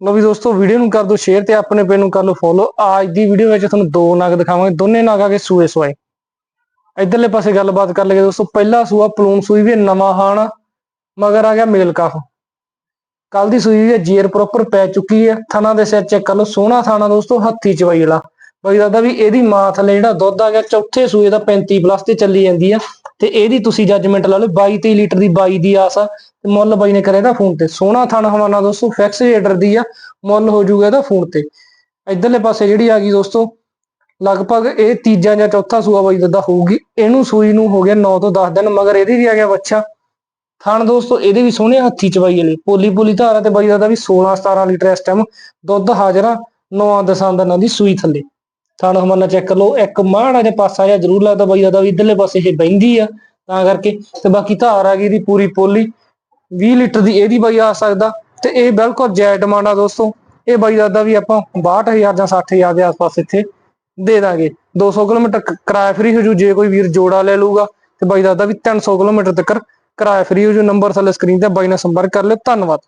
ਲੋ ਵੀ ਦੋਸਤੋ ਵੀਡੀਓ ਨੂੰ ਕਰ ਦਿਓ ਸ਼ੇਅਰ ਤੇ ਆਪਣੇ ਪੇਜ ਨੂੰ ਕਰ ਲਓ ਫੋਲੋ ਅੱਜ ਦੀ ਵੀਡੀਓ ਵਿੱਚ ਤੁਹਾਨੂੰ ਦੋ ਨਾਗ ਦਿਖਾਵਾਂਗੇ। ਦੋਨੇ ਨਾਗ ਆ ਕੇ ਸੂਏ ਸਵਾਏ। ਇਧਰਲੇ ਪਾਸੇ ਗੱਲਬਾਤ ਕਰ ਲਈਏ ਦੋਸਤੋ, ਪਹਿਲਾ ਸੂਆ ਪਲੂਨ ਸੂਈ ਵੀ ਨਵਾਂ ਹਾਣ, ਮਗਰ ਆ ਗਿਆ ਮੇਲ ਕਾਫ ਕੱਲ ਦੀ ਸੂਈ ਵੀ ਹੈ, ਜੀਰ ਪ੍ਰੋਪਰ ਪੈ ਚੁੱਕੀ ਹੈ। ਥਣਾ ਦੇ ਸਿਰ ਚੈੱਕ ਕਰ ਲਓ, ਸੋਹਣਾ ਥਾਣਾ ਦੋਸਤੋ, ਹੱਥੀ ਚਵਾਈ ਵਾਲਾ। ਬਈ ਦਾਦਾ ਵੀ ਇਹਦੀ ਮਾਂ ਥੱਲੇ ਜਿਹੜਾ ਦੁੱਧ ਆ ਗਿਆ, ਚੌਥੇ ਸੂਏ ਦਾ 35 ਪਲੱਸ ਤੇ ਚੱਲੀ ਜਾਂਦੀ ਆ। ਤੇ ਇਹਦੀ ਤੁਸੀਂ ਜੱਜਮੈਂਟ ਲਾ ਲਓ 22 23 ਲੀਟਰ ਦੀ 22 ਦੀ ਆਸ ਆ, ਤੇ ਮੁੱਲ ਬਾਈ ਨੇ ਕਰਿਆ ਇਹਦਾ ਫੋਨ ਤੇ। ਸੋਹਣਾ ਥਣ ਹਵਾਨਾ ਦੋਸਤੋ ਫਿਕਸ ਰੇਟਰ ਦੀ ਆ, ਮੁੱਲ ਹੋ ਜਾਊਗਾ ਇਹਦਾ ਫੋਨ ਤੇ। ਇਧਰਲੇ ਪਾਸੇ ਜਿਹੜੀ ਆ ਗਈ ਦੋਸਤੋ, ਲਗਭਗ ਇਹ ਤੀਜਾ ਜਾਂ ਚੌਥਾ ਸੂਆ ਬਾਈ ਦਾਦਾ ਹੋਊਗੀ। ਇਹਨੂੰ ਸੂਈ ਨੂੰ ਹੋ ਗਿਆ 9 ਤੋਂ 10 ਦਿਨ, ਮਗਰ ਇਹਦੀ ਵੀ ਆ ਗਿਆ ਬੱਚਾ ਥਣ ਦੋਸਤੋ, ਇਹਦੇ ਵੀ ਸੋਹਣੇ ਹੱਥੀ ਚਵਾਈ ਵਾਲੇ ਪੋਲੀ ਪੋਲੀ ਧਾਰਾ ਤੇ ਬਾਈ ਦਾ ਵੀ 16 17 ਲੀਟਰ ਇਸ ਟਾਈਮ ਦੁੱਧ ਹਾਜ਼ਰਾ 9 ਦਸਾਂ ਦਿਨਾਂ ਦੀ ਸੂਈ ਥੱਲੇ। ਥਾਣਾ ਹਮਾਨਾ ਚੈੱਕ ਕਰ ਲਓ, ਇੱਕ ਮਾੜਾ ਜਿਹਾ ਪਾਸਾ ਜਿਹਾ ਜ਼ਰੂਰ ਲੱਗਦਾ, ਬਾਈ ਦਾ ਵੀ ਇਧਰਲੇ ਪਾਸੇ ਇਹ ਬੈਂਦੀ ਆ, ਤਾਂ ਕਰਕੇ ਤੇ ਬਾਕੀ ਧਾਰ ਆ ਗਈ ਦੀ ਪੂਰੀ ਪੋਲੀ 20 ਲੀਟਰ ਦੀ ਇਹਦੀ ਬਾਈ ਆ ਸਕਦਾ, ਤੇ ਇਹ ਬਿਲਕੁਲ ਜੈ ਡਿਮਾਂਡ ਆ ਦੋਸਤੋ, ਇਹ ਬਾਈ ਦਾਦਾ ਵੀ ਆਪਾਂ 62000 ਜਾਂ 60000 ਦੇ ਆਸ-ਪਾਸ ਇੱਥੇ ਦੇ ਦਾਂਗੇ 200 ਕਿਲੋਮੀਟਰ ਕਿਰਾਇਆ ਫ੍ਰੀ ਹੋ ਜੂ, ਜੇ ਕੋਈ ਵੀਰ ਜੋੜਾ ਲੈ ਲੂਗਾ ਤੇ ਬਾਈ ਦਾਦਾ ਵੀ 300 ਕਿਲੋਮੀਟਰ ਤੱਕ ਕਿਰਾਇਆ ਫ੍ਰੀ ਹੋ ਜੂ ਨੰਬਰ ਥੱਲੇ ਸਕਰੀਨ ਤੇ ਬਾਈ ਨਾਲ ਸੰਪਰਕ ਕਰ ਲਿਓ, ਧੰਨਵਾਦ।